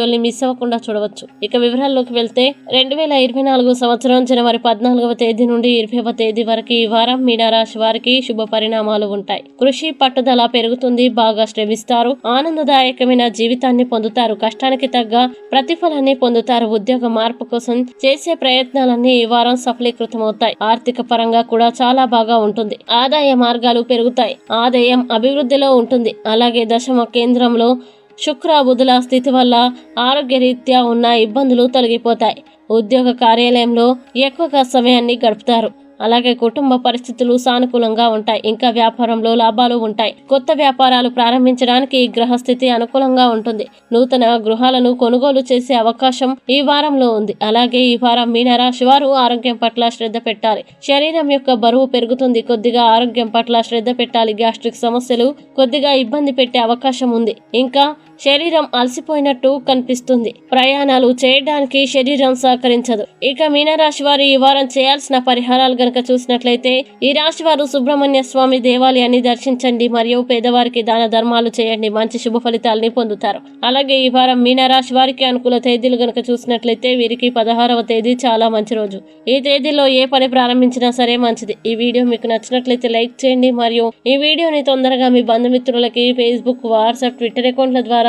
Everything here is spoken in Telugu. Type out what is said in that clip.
వీడియోని మిస్ అవ్వకుండా చూడవచ్చు. ఇక వివరాల్లోకి వెళ్తే రెండు వేల ఇరవై నాలుగు సంవత్సరం జనవరి పద్నాలుగవ తేదీ నుండి ఇరవైవ తేదీ వరకు ఈ వారం మీనరాశి వారికి శుభ పరిణామాలు ఉంటాయి. కృషి పట్టుదల పెరుగుతుంది బాగా శ్రమిస్తారు ఆనందదాయకమైన జీవితాన్ని పొందుతారు కష్టానికి తగ్గ ప్రతిఫలాన్ని పొందుతారు ఉద్యోగ మార్పు కోసం చేసే ప్రయత్నాలన్నీ ఈ వారం సఫలీకృతమవుతాయి. ఆర్థిక పరంగా కూడా చాలా బాగా ఉంటుంది. ఆదాయ మార్గాలు పెరుగుతాయి. ఆదాయం అభివృద్ధిలో ఉంటుంది. అలాగే దశమ కేంద్రంలో శుక్ర బుధుల స్థితి వల్ల ఆరోగ్యరీత్యా ఉన్న ఇబ్బందులు తొలగిపోతాయి. ఉద్యోగ కార్యాలయంలో ఎక్కువగా సమయాన్ని గడుపుతారు. అలాగే కుటుంబ పరిస్థితులు సానుకూలంగా ఉంటాయి. ఇంకా వ్యాపారంలో లాభాలు ఉంటాయి. కొత్త వ్యాపారాలు ప్రారంభించడానికి ఈ గ్రహస్థితి అనుకూలంగా ఉంటుంది. నూతన గృహాలను కొనుగోలు చేసే అవకాశం ఈ వారంలో ఉంది. అలాగే ఈ వారం మీనరాశి వారు ఆరోగ్యం పట్ల శ్రద్ధ పెట్టాలి. శరీరం యొక్క బరువు పెరుగుతుంది. కొద్దిగా ఆరోగ్యం పట్ల శ్రద్ధ పెట్టాలి. గ్యాస్ట్రిక్ సమస్యలు కొద్దిగా ఇబ్బంది పెట్టే అవకాశం ఉంది. ఇంకా శరీరం అలసిపోయినట్టు కనిపిస్తుంది. ప్రయాణాలు చేయడానికి శరీరం సహకరించదు. ఇక మీనరాశి వారు ఈ వారం చేయాల్సిన పరిహారాలు గనక చూసినట్లయితే ఈ రాశి వారు సుబ్రహ్మణ్య స్వామి దేవాలయాన్ని దర్శించండి మరియు పేదవారికి దాన ధర్మాలు చేయండి. మంచి శుభ ఫలితాలని పొందుతారు. అలాగే ఈ వారం మీనరాశి వారికి అనుకూల తేదీలు గనక చూసినట్లయితే వీరికి పదహారవ తేదీ చాలా మంచి రోజు. ఈ తేదీలో ఏ పని ప్రారంభించినా సరే మంచిది. ఈ వీడియో మీకు నచ్చినట్లయితే లైక్ చేయండి మరియు ఈ వీడియోని తొందరగా మీ బంధుమిత్రులకి ఫేస్బుక్ వాట్సాప్ ట్విట్టర్ అకౌంట్ల ద్వారా